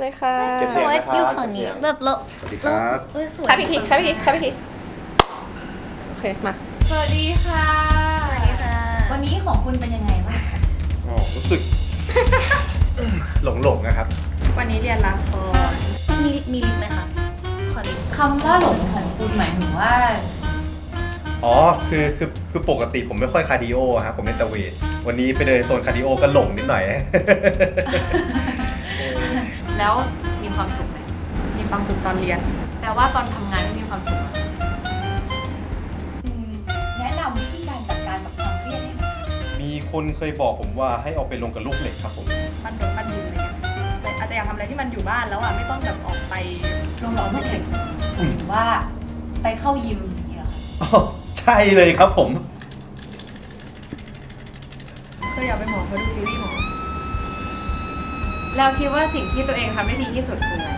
เลยค่ะเก็บเสียงว่านะครับ อยู่ฝั่งนี้เก็บเสียงแบบเราสวัสดีครับ เออสวยครับอีกทีครับอีกทีครับอีกทีโอเคมา สวัสดีค่ะ สวัสดีค่ะ วันนี้ของคุณเป็นยังไงบ้างคะอ๋อรู้สึก หลงหลงๆนะครับ วันนี้เรียนละครมีมีลิฟต์ไหมคะขอลิฟต์คำว่าหลงของคุณหมายถึงว่า อ๋อ คือคือคือปกติผมไม่ค่อยคาร์ดิโอครับผมเล่นแตะเวทวันนี้ไปเดินโซนคาร์ดิโอก็หลงนิดหน่อย แล้วมีความสุขไหมมีความสุขตอนเรียนแต่ว่าตอนทำงานไม่มีความสุขอะแนะนำวิธีการจัดการกับความเครียดให้หน่อยค่ะมีคนเคยบอกผมว่าให้เอาไปลงกับลูกเหล็กครับผม ปั้นดงปั้นดินอะไรเงี้ยแต่อาจจะอยากทำอะไรที่มันอยู่บ้านแล้วอะไม่ต้องแบบออกไปลงหลอกลูกเหล็กหรือว่าไปเข้ายิมอย่างนี้เหรอคะอ๋อใช่เลยครับผม เคยอยากไปหมอเพราะดูซีรีส์หมอ แล้วคิดว่าสิ่งที่ตัวเองทำได้ดีที่สุดคืออะไร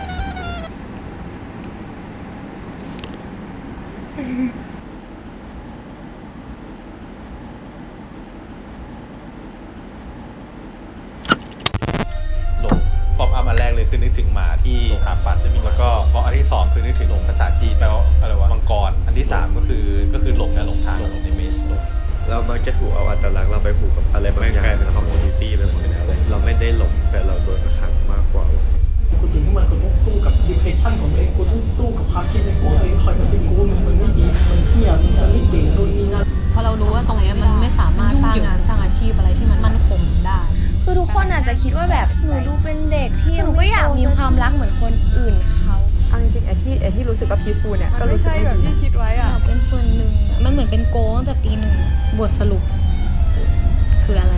หลงป๊อปอัพอันแรกเลยคือนึกถึงหมาที่หาปัดจะมีแล้วก็พออันที่สองคือนึกถึงหลงภาษาจีนแปลว่าอะไรวะมังกร อันที่สามก็คือก็คือหลงนะหลงทางหลงในเมสหลง เรามักจะถูกเอาอัตลักษณ์เราไปผูกกับอะไรบางอย่าง ตัวเองคุณต้องสู้กับความคิดในหัวตัวเองคอยกระซิบกูว่ามึงมันไม่ดีมันเหี้ยมึงมันไม่เก่งนู่นนี่นั่นเพราะเรารู้ว่าตรงเนี้ยมันไม่สามารถสร้างงานสร้างอาชีพอะไรที่มันมั่นคงได้คือทุกคนอาจจะคิดว่าแบบหนูดูเป็นเด็กที่หนูก็อยากมีความรักเหมือนคนอื่นเขาเอาจริงๆไอ้ที่ไอ้ที่รู้สึกว่า peaceful เนี่ยก็รู้สึกไม่ดีนะอยากเป็นส่วนหนึ่งอะมันเหมือนเป็นโกลตั้งแต่ปีหนึ่งอะบทสรุปคืออะไร